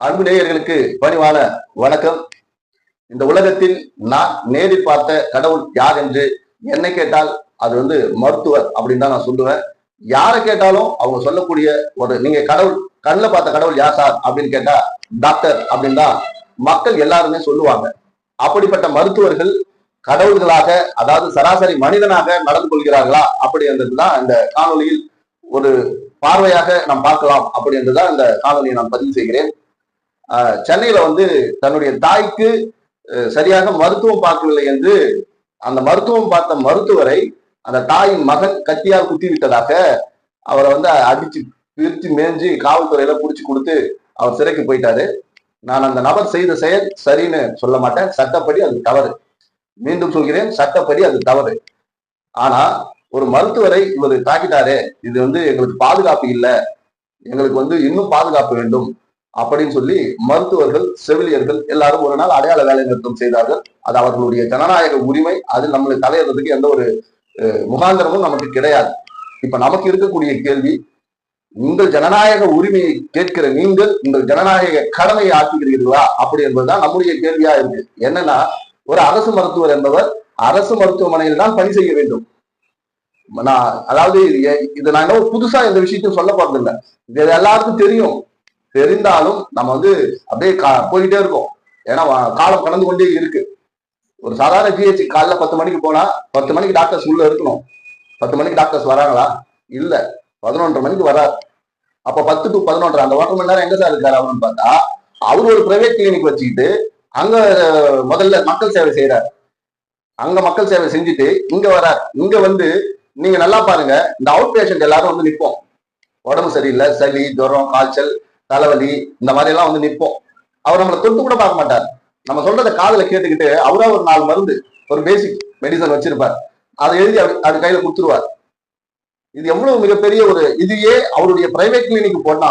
அன்பு நேயர்களுக்கு பணிவான வணக்கம். இந்த உலகத்தில் நான் நேரில் பார்த்த கடவுள் யார் என்று என்னை கேட்டால் அது வந்து மருத்துவர் அப்படின்னு தான் நான் சொல்லுவேன். யாரை கேட்டாலும் அவங்க சொல்லக்கூடிய ஒரு நீங்க கடவுள் கண்ணில் பார்த்த கடவுள் யார் சார் அப்படின்னு கேட்டா டாக்டர் அப்படின்னு தான் மக்கள் எல்லாருமே சொல்லுவாங்க. அப்படிப்பட்ட மருத்துவர்கள் கடவுள்களாக அதாவது சராசரி மனிதனாக நடந்து கொள்கிறார்களா அப்படின்றது தான் இந்த காணொலியில் ஒரு பார்வையாக நாம் பார்க்கலாம் அப்படின்றதான் இந்த காணொலியை நான் பதிவு செய்கிறேன். சென்னையில வந்து தன்னுடைய தாய்க்கு சரியாக மருத்துவம் பார்க்கவில்லை என்று அந்த மருத்துவம் பார்த்த மருத்துவரை அந்த தாயின் மகன் கத்தியால் குத்தி விட்டதாக அவரை வந்து அடிச்சு பிரிச்சு மேய்ஞ்சு காவல்துறையில புடிச்சு கொடுத்து அவர் சிறைக்கு போயிட்டாரு. நான் அந்த நபர் செய்த செயல் சரின்னு சொல்ல மாட்டேன். சட்டப்படி அது தவறு. மீண்டும் சொல்கிறேன் சட்டப்படி அது தவறு. ஆனா ஒரு மருத்துவரை இவர் தாக்கிட்டாரே இது வந்து எங்களுக்கு பாதுகாப்பு இல்லை. எங்களுக்கு வந்து இன்னும் பாதுகாப்பு வேண்டும். அப்படின்னு சொல்லி மருத்துவர்கள் செவிலியர்கள் எல்லாரும் ஒரு நாள் அடையாள வேலை நிறுத்தம் செய்தார்கள். அது அவர்களுடைய ஜனநாயக உரிமை. அது நம்மளுக்கு தலையிடுறதுக்கு எந்த ஒரு அஹ், முகாந்திரமும் நமக்கு கிடையாது. இப்ப நமக்கு இருக்கக்கூடிய கேள்வி உங்கள் ஜனநாயக உரிமையை கேட்கிற நீங்கள் உங்கள் ஜனநாயக கடமையை ஆற்றுகிறீர்களா அப்படி என்பதுதான் நம்முடைய கேள்வியா இருக்கு. என்னன்னா ஒரு அரசு மருத்துவர் என்பவர் அரசு மருத்துவமனையில் தான் பணி செய்ய வேண்டும். நான் அதாவது இது- நான் புதுசா இந்த விஷயத்தையும் சொல்ல போறது இல்லை இது எல்லாருக்கும் தெரியும். தெரிந்தாலும் நம்ம வந்து அப்படியே கா- இருக்கோம். ஏன்னா காலம் கடந்து கொண்டே இருக்கு. ஒரு சாதாரண ஜிஹெச் காலைல பத்து மணிக்கு போனா பத்து மணிக்கு டாக்டர்ஸ் உள்ள இருக்கணும். பத்து மணிக்கு டாக்டர்ஸ் வராங்களா? இல்ல. பதினொன்றரை மணிக்கு வரார். அப்ப பத்து டு பதினொன்றரை அந்த ஒன்றரை மணி நேரம் எங்க சார் இருக்காரு அவருன்னு பார்த்தா அவர் ஒரு பிரைவேட் கிளினிக் வச்சுக்கிட்டு அங்க முதல்ல மக்கள் சேவை செய்யறாரு அங்க மக்கள் சேவை செஞ்சுட்டு இங்க வரார். இங்க வந்து நீங்க நல்லா பாருங்க இந்த அவுட் பேஷண்ட் எல்லாரும் வந்து நிற்போம் உடம்பு சரியில்லை சளி ஜுரம் காய்ச்சல் தலைவலி இந்த மாதிரி எல்லாம் வந்து நிற்போம். அவர் நம்மளை தொட்டு கூட பார்க்க மாட்டார். நம்ம சொல்றத காதல கேட்டுக்கிட்டு அவரா ஒரு நாலு மருந்து ஒரு பேசிக் மெடிசன் வச்சிருப்பார். அதை எழுதி அவர் அது கையில கொடுத்துருவார். இது எவ்வளவு மிகப்பெரிய ஒரு இதையே அவருடைய பிரைவேட் கிளினிக் போனா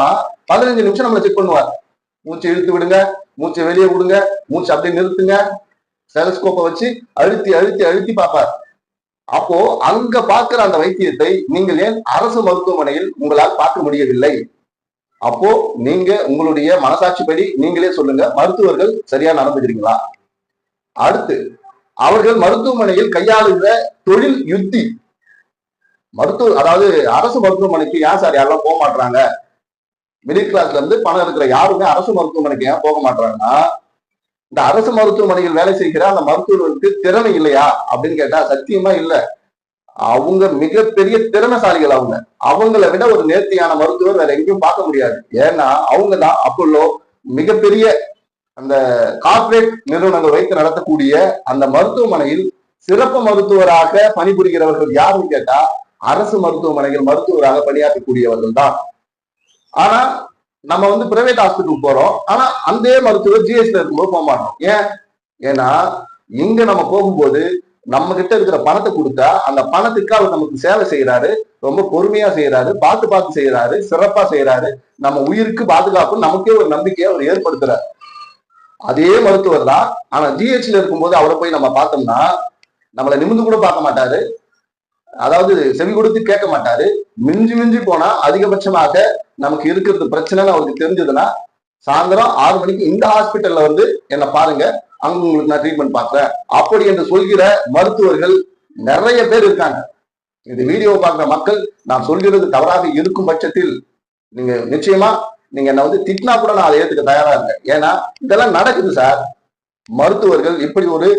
பதினஞ்சு நிமிஷம் நம்மளை செக் பண்ணுவார். மூச்சு இழுத்து விடுங்க மூச்சை வெளியே விடுங்க மூச்சு அப்படியே நிறுத்துங்க. செலஸ்கோப்பை வச்சு அழுத்தி அழுத்தி அழுத்தி பார்ப்பார். அப்போ அங்க பார்க்கிற அந்த வைத்தியத்தை நீங்கள் ஏன் அரசு மருத்துவமனையில் உங்களால் பார்க்க முடியவில்லை? அப்போ நீங்க உங்களுடைய மனசாட்சிப்படி நீங்களே சொல்லுங்க மருத்துவர்கள் சரியா நடந்துக்கிறீங்களா? அடுத்து அவர்கள் மருத்துவமனையில் கையாளுகிற தொழில் யுத்தி. மருத்துவ அதாவது அரசு மருத்துவமனைக்கு ஏன் சார் யாரெல்லாம் போக மாட்டாங்க மிடில் கிளாஸ்ல இருந்து பணம் இருக்கிற யாருமே அரசு மருத்துவமனைக்கு ஏன் போக மாட்டாங்கன்னா இந்த அரசு மருத்துவமனையில் வேலை செய்கிற அந்த மருத்துவர்களுக்கு திறமை இல்லையா? அப்படின்னு கேட்டா சத்தியமா இல்லை. அவங்க மிகப்பெரிய திறமைசாலிகள் அவங்க. அவங்கள விட ஒரு நேர்த்தியான மருத்துவர் வேற எங்கேயும் பார்க்க முடியாது. ஏன்னா அவங்க தான் அப்போல்லோ மிகப்பெரிய அந்த கார்ப்பரேட் நிறுவனங்கள் வைத்து நடத்தக்கூடிய அந்த மருத்துவமனையில் சிறப்பு மருத்துவராக பணிபுரிகிறவர்கள் யாருன்னு கேட்டா அரசு மருத்துவமனையில் மருத்துவராக பணியாற்றக்கூடியவர்கள் தான். ஆனா நம்ம வந்து பிரைவேட் ஹாஸ்பிட்டலுக்கு போறோம். ஆனா அந்த மருத்துவர் ஜிஎஸ்டி இருக்கும்போது போக மாட்டோம். ஏன்? ஏன்னா இங்க நம்ம போகும்போது நம்ம கிட்ட இருக்கிற பணத்தை கொடுத்தா அந்த பணத்துக்கு அவர் நமக்கு சேவை செய்யறாரு ரொம்ப பொறுமையா செய்யறாரு பார்த்து பார்த்து செய்யறாரு சிறப்பா செய்யறாரு நம்ம உயிருக்கு பாதுகாப்பு நமக்கே ஒரு நம்பிக்கையை அவர் ஏற்படுத்துறாரு. அதே மருத்துவர் தான். ஆனா ஜிஹெச்ல இருக்கும்போது அவரை போய் நம்ம பார்த்தோம்னா நம்மளை நிமிந்து கூட பார்க்க மாட்டாரு. அதாவது செவி கொடுத்து கேட்க மாட்டாரு. மிஞ்சி மிஞ்சி போனா அதிகபட்சமாக நமக்கு இருக்கிறது பிரச்சனைன்னு அவருக்கு தெரிஞ்சதுன்னா சாயந்தரம் ஆறு மணிக்கு இந்த ஹாஸ்பிட்டல்ல வந்து என்ன பாருங்க அங்க உங்களுக்கு நான் ட்ரீட்மெண்ட் பார்க்கறேன். அப்படி என்று சொல்கிற மருத்துவர்கள் நிறைய பேர் இருக்காங்க. இந்த வீடியோ பார்க்குற மக்கள் நான் சொல்கிறது தவறாக இருக்கும் பட்சத்தில் நீங்க நிச்சயமா நீங்க என்ன வந்து திட்டினா கூட நான் அதை ஏத்துக்க தயாரா இருக்கேன். ஏன்னா இதெல்லாம் நடக்குது சார் மருத்துவர்கள் இப்படி ஒரு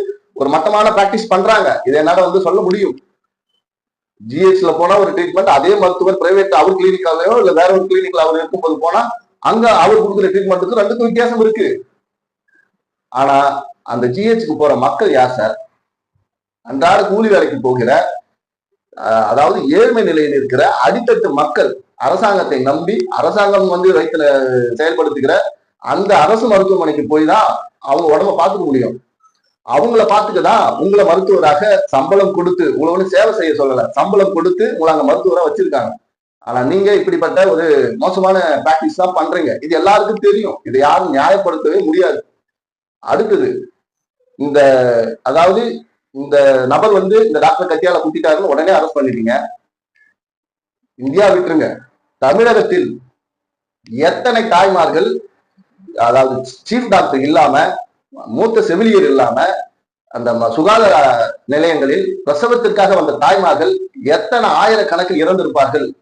ஒரு மட்டமான பிராக்டிஸ் பண்றாங்க. இதை என்னால வந்து சொல்ல முடியும். ஜிஹெச்ல போனா ஒரு ட்ரீட்மெண்ட் அதே மருத்துவர் பிரைவேட் அவர் கிளினிக்லயோ இல்ல வேற ஒரு கிளினிக்ல அவர் இருக்கும்போது போனா அங்க அவர் கொடுக்குற ட்ரீட்மெண்ட்டுக்கு ரெண்டுக்கும் வித்தியாசம் இருக்கு. ஆனா அந்த ஜிஹெச்சுக்கு போற மக்கள் யார் சார் அன்றாட கூலி வேலைக்கு போகிற அதாவது ஏழ்மை நிலையில் இருக்கிற அடித்தட்டு மக்கள் அரசாங்கத்தை நம்பி அரசாங்கம் வந்து வைத்துல செயல்படுத்துகிற அந்த அரசு மருத்துவமனைக்கு போய் தான் அவங்க உடம்ப பார்த்துக்க முடியும். அவங்கள பார்த்துக்கதான் உங்களை மருத்துவராக சம்பளம் கொடுத்து உங்களை சேவை செய்ய சொல்லல. சம்பளம் கொடுத்து உங்களை அங்க மருத்துவராக வச்சிருக்காங்க. ஆனா நீங்க இப்படிப்பட்ட ஒரு மோசமான பிராக்டிஸ் தான் பண்றீங்க. இது எல்லாருக்கும் தெரியும். இதை யாரும் நியாயப்படுத்தவே முடியாது. அடுத்தது இந்த அதாவது இந்த நபர் வந்து இந்த டாக்டர் கத்தியால குத்திட்டாருன்னு உடனே அரெஸ்ட் பண்ணிட்டீங்க. இந்தியா விட்டுருங்க. தமிழகத்தில் எத்தனை தாய்மார்கள் அதாவது சீஃப் டாக்டர் இல்லாம மூத்த செவிலியர் இல்லாம அந்த ம- சுகாதார நிலையங்களில் பிரசவத்திற்காக வந்த தாய்மார்கள் எத்தனை ஆயிரக்கணக்கில் இறந்திருப்பார்கள்?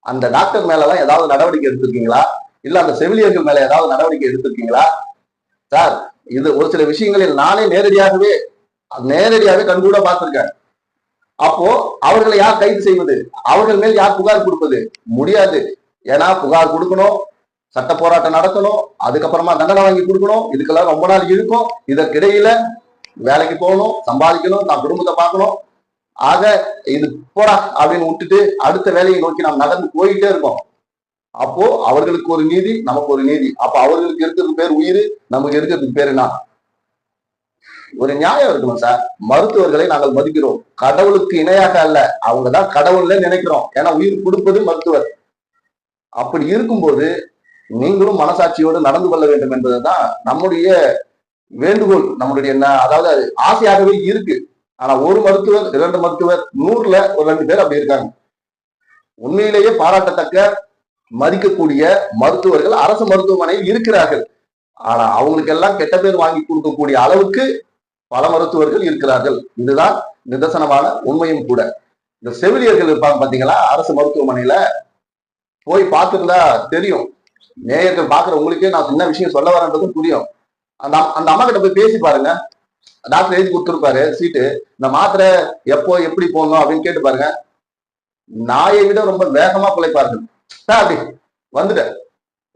அந்த டாக்டர் மேலலாம் ஏதாவது நடவடிக்கை எடுத்திருக்கீங்களா? இல்ல அந்த செவிலியர்கள் மேல ஏதாவது நடவடிக்கை எடுத்திருக்கீங்களா? சார் இது ஒரு சில விஷயங்களில் நானே நேரடியாகவே நேரடியாகவே கண்கூட பார்த்திருக்கேன். அப்போ அவர்களை யார் கைது செய்வது? அவர்கள் மேல் யார் புகார் கொடுப்பது? முடியாது. ஏன்னா புகார் கொடுக்கணும் சட்ட போராட்டம் நடத்தணும் அதுக்கப்புறமா தண்டனை வாங்கி கொடுக்கணும் இதுக்கெல்லாம் ரொம்ப நாள் இருக்கும் இதற்கிடையில வேலைக்கு போகணும் சம்பாதிக்கணும் தான் குடும்பத்தை பார்க்கணும். ஆக இது போடா அப்படின்னு விட்டுட்டு அடுத்த வேலையை நோக்கி நாம் நகர்ந்து போயிட்டே இருக்கோம். அப்போ அவர்களுக்கு ஒரு நீதி நமக்கு ஒரு நீதி. அப்ப அவர்களுக்கு இருக்கிறது பேர் உயிர் நமக்கு இருக்கிறதுக்கு பேர் என்ன? ஒரு நியாயம் இருக்கணும் சார். மருத்துவர்களை நாங்கள் மதிக்கிறோம். கடவுளுக்கு இணையாக அல்ல. அவங்கதான் கடவுள்ல நினைக்கிறோம். ஏன்னா உயிர் கொடுப்பது மருத்துவர். அப்படி இருக்கும்போது நீங்களும் மனசாட்சியோடு நடந்து கொள்ள வேண்டும் என்பதுதான் நம்முடைய வேண்டுகோள். நம்மளுடைய என்ன அதாவது அது ஆசையாகவே இருக்கு. ஆனா ஒரு மருத்துவர் இரண்டு மருத்துவர் நூறுல ஒரு ரெண்டு பேர் அப்படி இருக்காங்க. உண்மையிலேயே பாராட்டத்தக்க மதிக்கக்கூடிய மருத்துவர்கள் அரசு மருத்துவமனையில் இருக்கிறார்கள். ஆனா அவங்களுக்கெல்லாம் கெட்ட பேர் வாங்கி கொடுக்கக்கூடிய அளவுக்கு பல மருத்துவர்கள் இருக்கிறார்கள். இதுதான் நிதர்சனமான உண்மையும் கூட. இந்த செவிலியர்கள் இருப்பாங்க பாத்தீங்களா? அரசு மருத்துவமனையில போய் பார்த்துருந்தா தெரியும். நேயர்கள் பாக்குற உங்களுக்கே நான் என்ன விஷயம் சொல்ல வரேன்றதும் புரியும். அந்த அம்- அந்த அம்மா கிட்ட போய் பேசி பாருங்க. டாக்டர் எழுதி கொடுத்துருப்பாரு சீட்டு. இந்த மாத்திரை எப்போ எப்படி போடணும் அப்படின்னு கேட்டு பாருங்க. நாயை விட ரொம்ப வேகமா பிழைப்பார்கள். சார் அப்படி வந்துட்டேன்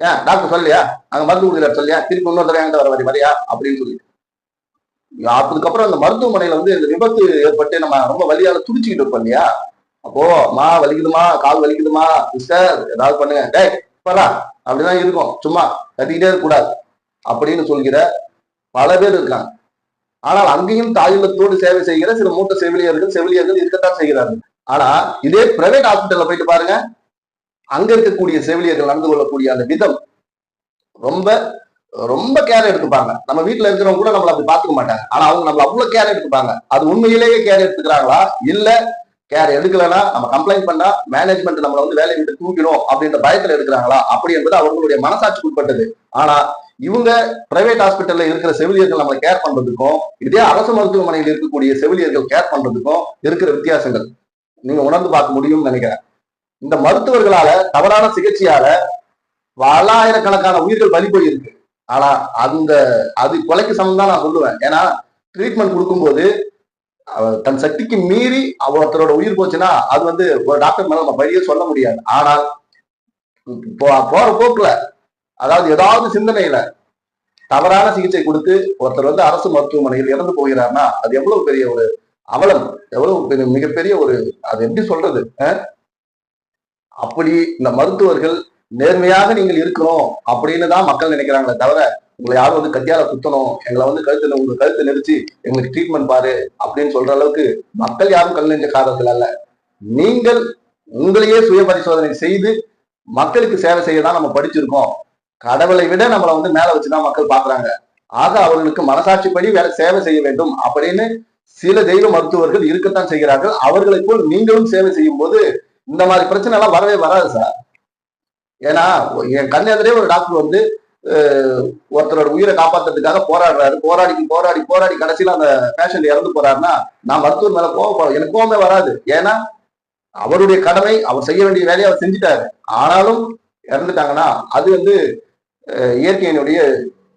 ஏன்? டாக்டர் சொல்லியா அங்க மருந்து கொடுக்கல சொல்லியா திருப்பி இன்னொரு தடவை என்கிட்ட வர வரி வரையா? அப்படின்னு சொல்லிட்டு. அதுக்கப்புறம் அந்த மருத்துவமனையில வந்து இந்த விபத்து ஏற்பட்டு நம்ம ரொம்ப வழியால துடிச்சுக்கிட்டு இருப்போம் இல்லையா? அப்போ மா வலிக்குதுமா? கால் வலிக்குதுமா? சிஸ்டர் ஏதாவது பண்ணுங்க. டேய் பரா அப்படிதான் இருக்கும். சும்மா கத்திக்கிட்டே இருக்கக்கூடாது அப்படின்னு சொல்கிற பல பேர் இருக்காங்க. ஆனால் அங்கேயும் தாயுள்ளத்தோடு சேவை செய்கிற சில மூத்த செவிலியர்கள் செவிலியர்கள் இருக்கத்தான் செய்கிறார்கள். ஆனா இதே பிரைவேட் ஹாஸ்பிட்டல்ல போயிட்டு பாருங்க. அங்க இருக்கக்கூடிய செவிலியர்கள் நடந்து கொள்ளக்கூடிய அந்த விதம் ரொம்ப ரொம்ப கேர் எடுத்துப்பாங்க. நம்ம வீட்டுல இருக்கிறவங்க கூட நம்மள அப்படி பாத்துக்க மாட்டாங்க. ஆனா அவங்க நம்மள அவ்வளவு கேர் எடுத்துப்பாங்க. அது உண்மையிலேயே கேர் எடுத்துக்கிறாங்களா? இல்ல கேர் எடுக்கலன்னா நம்ம கம்ப்ளைண்ட் பண்ணா மேனேஜ்மெண்ட் நம்மள வந்து வேலையை விட்டு தூக்கிடும் அப்படின்ற பயத்துல எடுக்கிறாங்களா அப்படி என்பது அவங்களுடைய மனசாட்சிக்கு உட்பட்டது. ஆனா இவங்க பிரைவேட் ஹாஸ்பிட்டல்ல இருக்கிற செவிலியர்கள் நம்மளை கேர் பண்றதுக்கும் இதே அரசு மருத்துவமனையில் இருக்கக்கூடிய செவிலியர்கள் கேர் பண்றதுக்கும் இருக்கிற வித்தியாசங்கள். நீங்க உணர்ந்து பார்க்க முடியும்னு நினைக்கிறேன். இந்த மருத்துவர்களால தவறான சிகிச்சையால பலாயிரக்கணக்கான உயிர்கள் பலி போயிருக்கு. ஆனா அந்த அது கொலைக்கு சமம் தான் நான் சொல்லுவேன். ஏன்னா ட்ரீட்மெண்ட் கொடுக்கும்போது தன் சக்திக்கு மீறி அவர் ஒருத்தரோட உயிர் போச்சுன்னா அது வந்து ஒரு டாக்டர் மேல நம்ம பழியே சொல்ல முடியாது. ஆனால் போற போக்குல அதாவது ஏதாவது சிந்தனையில தவறான சிகிச்சை கொடுத்து ஒருத்தர் வந்து அரசு மருத்துவமனையில் இறந்து போகிறார்னா அது எவ்வளவு பெரிய ஒரு அவலம் எவ்வளவு பெரிய மிகப்பெரிய ஒரு அது எப்படி சொல்றது அஹ்? அப்படி இந்த மருத்துவர்கள் நேர்மையாக நீங்கள் இருக்கிறோம் அப்படின்னு தான் மக்கள் நினைக்கிறாங்களே தவிர உங்களை யாரும் வந்து கத்தியால குத்தணும் எங்களை வந்து கழுத்து உங்க கழுத்தை நெரிச்சு எங்களுக்கு ட்ரீட்மெண்ட் பாரு அப்படின்னு சொல்ற அளவுக்கு மக்கள் யாரும் கல் நெஞ்ச காரணத்தில் அல்ல. நீங்கள் உங்களையே சுய பரிசோதனை செய்து மக்களுக்கு சேவை செய்ய தான் நம்ம படிச்சிருக்கோம். கடவுளை விட நம்மளை வந்து மேல வச்சுதான் மக்கள் பாக்குறாங்க. ஆக அவர்களுக்கு மனசாட்சிப்படி வேலை சேவை செய்ய வேண்டும் அப்படின்னு சில தெய்வ மருத்துவர்கள் இருக்கத்தான் செய்கிறார்கள். அவர்களை போல் நீங்களும் சேவை செய்யும் போது இந்த மாதிரி பிரச்சனை எல்லாம் வரவே வராது சார். ஏன்னா என் கண் எதிரே ஒரு டாக்டர் வந்து ஒருத்தரோட உயிரை காப்பாத்துறதுக்காக போராடுறாரு. போராடி போராடி போராடி கடைசியில அந்த பேஷண்ட் இறந்து போறாருன்னா நான் மருத்துவர் மேல கோவம் எனக்கு கோவமே வராது. ஏன்னா அவருடைய கடமை அவர் செய்ய வேண்டிய வேலையை அவர் செஞ்சுட்டாரு. ஆனாலும் இறந்துட்டாங்கன்னா அது வந்து இயற்கையினுடைய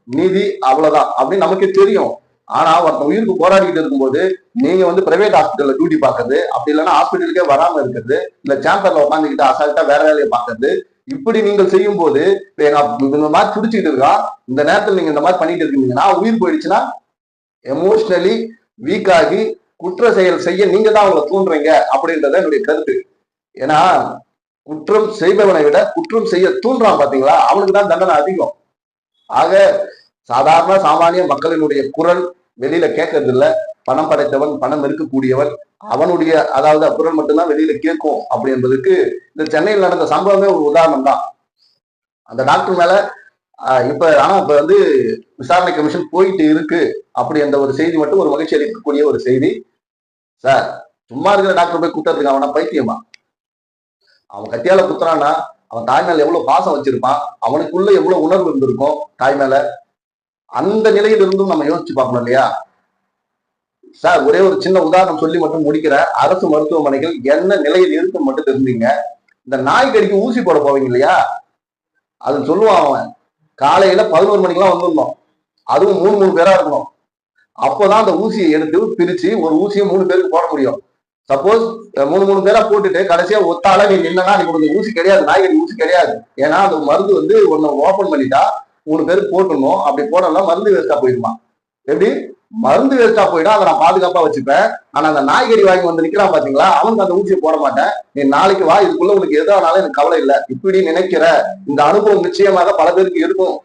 நீதி அவ்வளவுதான் அப்படின்னு நமக்கே தெரியும். ஆனா ஒருத்தன் உயிருக்கு போராடிக்கிட்டு இருக்கும்போது நீங்க வந்து பிரைவேட் ஹாஸ்பிட்டல்ல டியூட்டி பாக்குறது அப்படி இல்லைன்னா ஹாஸ்பிட்டலுக்கே வராம இருக்கிறது இல்ல சேம்பர்ல உட்காந்துக்கிட்டு அசால்ட்டா வேற வேலையை பாக்குறது இப்படி நீங்கள் செய்யும் போது இந்த மாதிரி துடிச்சுக்கிட்டு இருக்கா இந்த நேரத்துல நீங்க இந்த மாதிரி பண்ணிட்டு இருக்கீங்கன்னா உயிர் போயிடுச்சுன்னா எமோஷனலி வீக் ஆகி குற்ற செயல் செய்ய நீங்க தான் அவங்களை தூண்டுறீங்க அப்படின்றத என்னுடைய கருத்து. ஏன்னா குற்றம் செய்பவனை விட குற்றம் செய்ய தூண்டுறான் பாத்தீங்களா அவனுக்கு தான் தண்டனை அதிகம். ஆக சாதாரண சாமானிய மக்களினுடைய குரல் வெளியில கேட்கறது இல்ல பணம் படைத்தவன் பணம் இருக்கக்கூடியவன். அவனுடைய அதாவது குரல் மட்டும்தான் வெளியில கேட்கும் அப்படி என்பதுக்கு இந்த சென்னையில் நடந்த சம்பவமே ஒரு உதாரணம் தான். அந்த டாக்டர் மேல இப்ப ஆனா இப்ப வந்து விசாரணை கமிஷன் போயிட்டு இருக்கு அப்படி அந்த ஒரு செய்தி மட்டும் ஒரு மகிழ்ச்சி அளிக்கக்கூடிய ஒரு செய்தி. சார் சும்மா இருக்கிற டாக்டர் போய் கூட்டுறதுக்கு அவனா பைத்தியமா? அவன் கத்தியால குத்துறான்னா அவன் தாய் மேல எவ்வளவு பாசம் வச்சிருப்பான்? அவனுக்குள்ள எவ்வளவு உணர்வு இருந்திருக்கும் தாய் மேல? அந்த நிலையில இருந்தும் நம்ம யோசிச்சு பார்க்கணும் இல்லையா? சார் ஒரே ஒரு சின்ன உதாரணம் சொல்லி மட்டும் முடிக்கிற அரசு மருத்துவமனைகள் என்ன நிலையில் இருக்கு மட்டும் தெரிஞ்சுங்க. இந்த நாய் கடிக்கு ஊசி போட போவீங்க இல்லையா? அது சொல்லுவான் அவன். காலையில பதினோரு மணிக்கெல்லாம் வந்துருந்தோம் அதுவும் மூணு மூணு பேரா இருக்கணும். அப்போதான் அந்த ஊசியை எடுத்து பிரிச்சு ஒரு ஊசியை மூணு பேருக்கு போட முடியும். சப்போஸ் மூணு மூணு பேரா போட்டுட்டு கடைசியா ஒத்தால நீ நின்னா நீ கொடுத்த ஊசி கிடையாது. நாய்கடி ஊசி கிடையாது. ஏன்னா அந்த மருந்து வந்து ஒன்னு ஓபன் பண்ணிட்டா மூணு பேர் போட்டணும் அப்படி போடலாம் மருந்து வேஸ்டா போயிடுமா எப்படி? மருந்து வேஸ்டா போயிடும் அதை நான் பாதுகாப்பா வச்சுப்பேன். ஆனா அந்த நாய்கறி வாங்கி வந்து நிக்கிறான் பாத்தீங்களா? அவனுக்கு அந்த ஊசியை போட மாட்டேன். நீ நாளைக்கு வா இதுக்குள்ள உனக்கு எதானாலும் எனக்கு கவலை இல்லை. இப்படி நினைக்கிற. இந்த அனுபவம் நிச்சயமாக பல பேருக்கு இருக்கும்.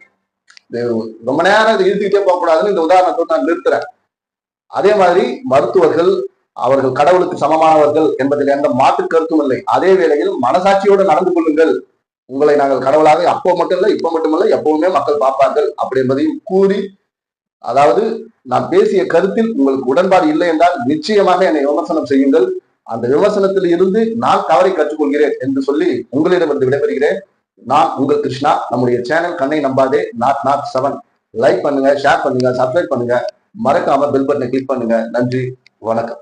ரொம்ப நேரம் இதை இழுத்துக்கிட்டே போக கூடாதுன்னு இந்த உதாரணத்தை நான் நிறுத்துறேன். அதே மாதிரி மருத்துவர்கள் அவர்கள் கடவுளுக்கு சமமானவர்கள் என்பதில் எந்த மாற்று கருத்தும் இல்லை. அதே வேளையில் மனசாட்சியோடு நடந்து கொள்ளுங்கள். உங்களை நாங்கள் கடவுளாக அப்போ மட்டும் இல்லை இப்போ மட்டுமல்ல எப்பவுமே மக்கள் பார்ப்பார்கள் அப்படி என்பதையும் கூறி அதாவது நான் பேசிய கருத்தில் உங்களுக்கு உடன்பாடு இல்லை என்றால் நிச்சயமாக என்னை விமர்சனம் செய்யுங்கள். அந்த விமர்சனத்தில் இருந்து நான் தவறை கற்றுக்கொள்கிறேன் என்று சொல்லி உங்களிடம் வந்து விடைபெறுகிறேன். நான் உங்கள் கிருஷ்ணா நம்முடைய சேனல் கண்ணை நம்பாதே நாட் நாட் செவன் லைக் பண்ணுங்க ஷேர் பண்ணுங்க சப்ஸ்கிரைப் பண்ணுங்க. மறக்காம பெல் பட்டனை கிளிக் பண்ணுங்க. நன்றி வணக்கம்.